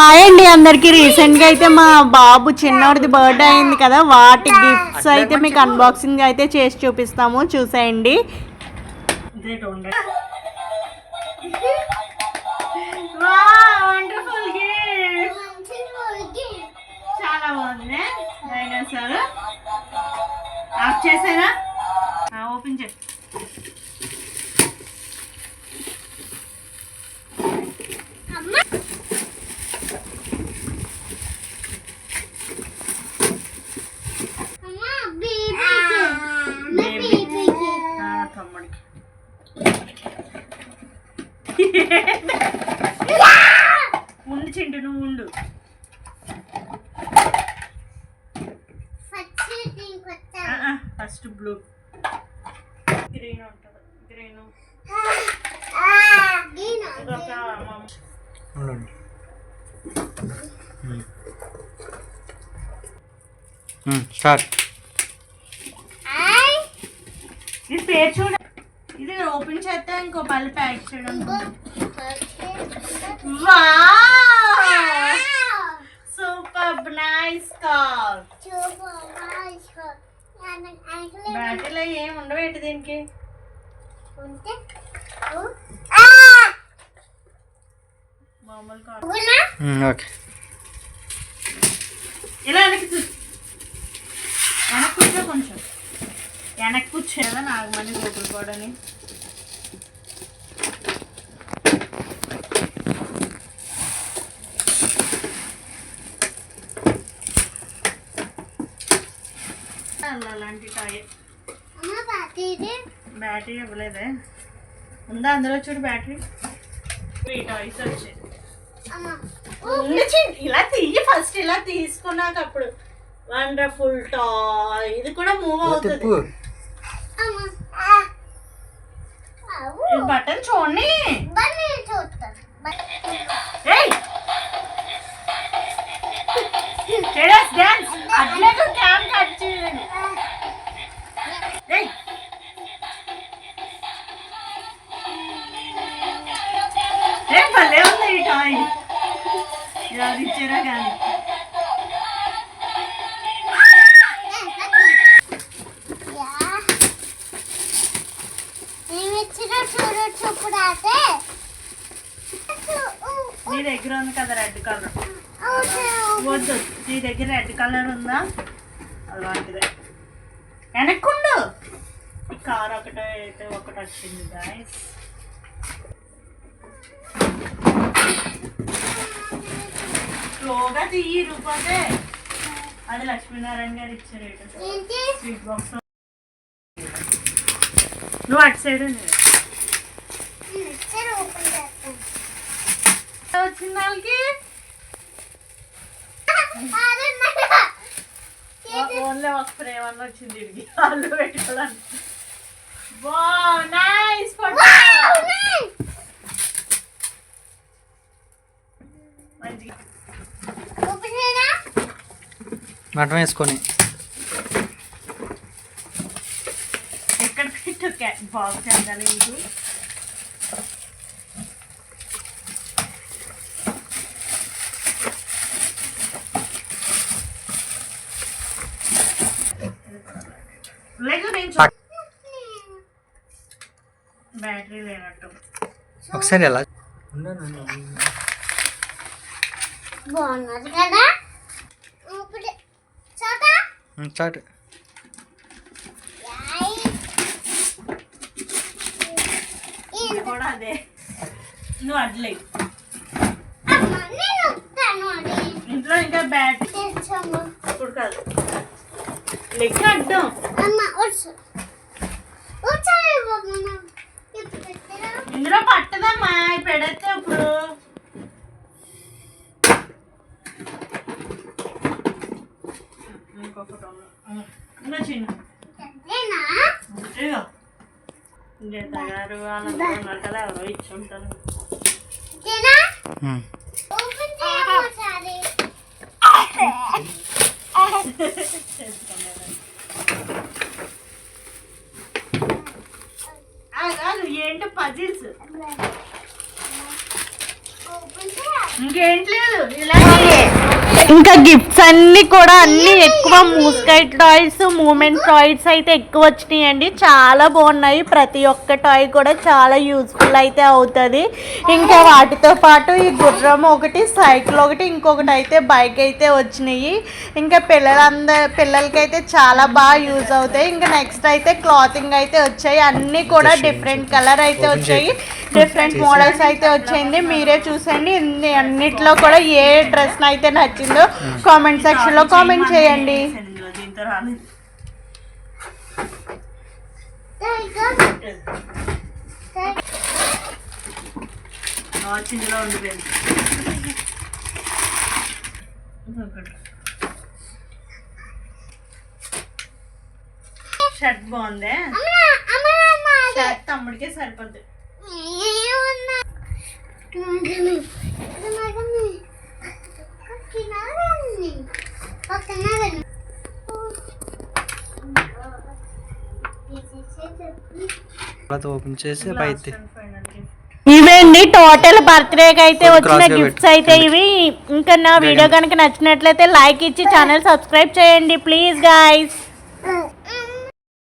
Hi అండి అందరికి. రీసెంట్గా అయితే మా బాబు చిన్నోడిది బర్త్డే అయింది కదా. వాటి గిఫ్ట్స్ అయితే మీకు అన్బాక్సింగ్ అయితే చేసి చూపిస్తాము. చూసేయండి. చాలా బాగుంది డైనోసార్ ఆఫ్ చేసారా? ఓపెన్ చేసి తమ్ముడికి ఉండు చింటు నువ్వు ఉండు ఫస్ట్ బ్లూ. గ్రీన్ ఉంటుంది. గ్రీన్. స్టార్ట్. ఇది పేరు చూడ. ఇది ఓపెన్ చేస్తే ఇంకో పళ్ళు ప్యాక్ చేయడం. Super nice car. బ్యాటరీలో ఏం ఉండవేంటి దీనికి? ఓకే. ఇలా వెనక్కి చూ. వెనక్కి కూర్చో కొంచెం. వెనక్కి కూర్చో కదా నాగమణి గోకులు పోడని అలాంటి టాయ్. బ్యాటరీ ఇవ్వలేదే. ఉందా అందులో చూడు బ్యాటరీ త్రీ టాయ్స్ వచ్చాయి. ఇలా తీయి ఫస్ట్ ఇలా తీసుకున్నాక అప్పుడు. వండర్ఫుల్ టాయ్ ఇది కూడా మూవ్ అవుతుంది. బటన్ చూడండి. ఉంది కదా రెడ్ కలర్. వద్దు నీ దగ్గర రెడ్ కలర్ ఉందా? అలాంటిదే. వెనక్కుండు. ఈ కార్ ఒకటే అయితే ఒకటి వచ్చింది గాయస్ స్లోగా తీయి రూపాతే అది లక్ష్మీనారాయణ గారు ఇచ్చారు. స్వీట్ బాక్స్ నువ్వు అటు సైడ్ మిక్సర్ ఓపెన్ చేస్తాను వచ్చింది వాళ్ళకి? ఓన్లీ ఒక ఫ్రేమ్ అన్న వచ్చింది వీడికి. వాళ్ళు పెట్టుకోవడానికి. వా నైస్ ఫోటో మంచిగా. ఓపెన్ చేయనా మటం వేసుకొని. ఎక్కడ పెట్టు బాక్స్ ఇది లేదు బ్యాటరీ లేనట్టు. ఒకసారి ఎలా బాగున్నది కదా. ఇది కూడా అదే. నువ్వు అడ్లే. ఇంట్లో ఇంకా బ్యాటరీ తెచ్చమ్మ. ఇప్పుడు కాదు. లెక్క అడ్డం? ఇందులో పట్టదమ్మా ఈ పెడితే ఇప్పుడు ఇంకొకటి ఉంది. ఉం. ఇంకా చిన్న పెద్దేనా? ఇదిగో గీత గారు వాళ్ళందరూ ఉన్నారు కదా ఎవరో ఇచ్చి ఉంటారు? ఓపెన్ ఇంకా గిఫ్ట్స్ అన్ని కూడా అన్ని ఎక్కువ మూస్కైట్ టాయ్స్ మూమెంట్ టాయ్స్ అయితే ఎక్కువ వచ్చినాయండి. చాలా బాగున్నాయి. ప్రతి ఒక్క టాయ్ కూడా చాలా యూస్ఫుల్ అయితే అవుతుంది. ఇంకా వాటితో పాటు ఈ గుర్రం ఒకటి సైకిల్ ఒకటి ఇంకొకటి అయితే బైక్ అయితే వచ్చినాయి. ఇంకా పిల్లలందరూ పిల్లలకైతే చాలా బాగా యూజ్ అవుతాయి. ఇంకా నెక్స్ట్ అయితే క్లాతింగ్ అయితే వచ్చాయి. అన్నీ కూడా డిఫరెంట్ కలర్ అయితే వచ్చాయి. డిఫరెంట్ మోడల్స్ అయితే వచ్చింది మీరే చూసండి. ఇన్ని అన్నిట్లో కూడా ఏ డ్రెస్ అయితే నచ్చిందో కామెంట్ సెక్షన్లో కామెంట్ చేయండి. షర్ట్ బాగుందే? షర్ట్ తమ్ముడికే సరిపోద్ది. ఓపెన్ చేసి పైతే ఇవండి టోటల్ బర్త్డేకి అయితే వచ్చిన గిఫ్ట్స్. అయితే ఇవి. ఇంకా నా వీడియో కనుక నచ్చినట్లయితే లైక్ ఇచ్చి ఛానల్ సబ్స్క్రైబ్ చేయండి ప్లీజ్ గాయస్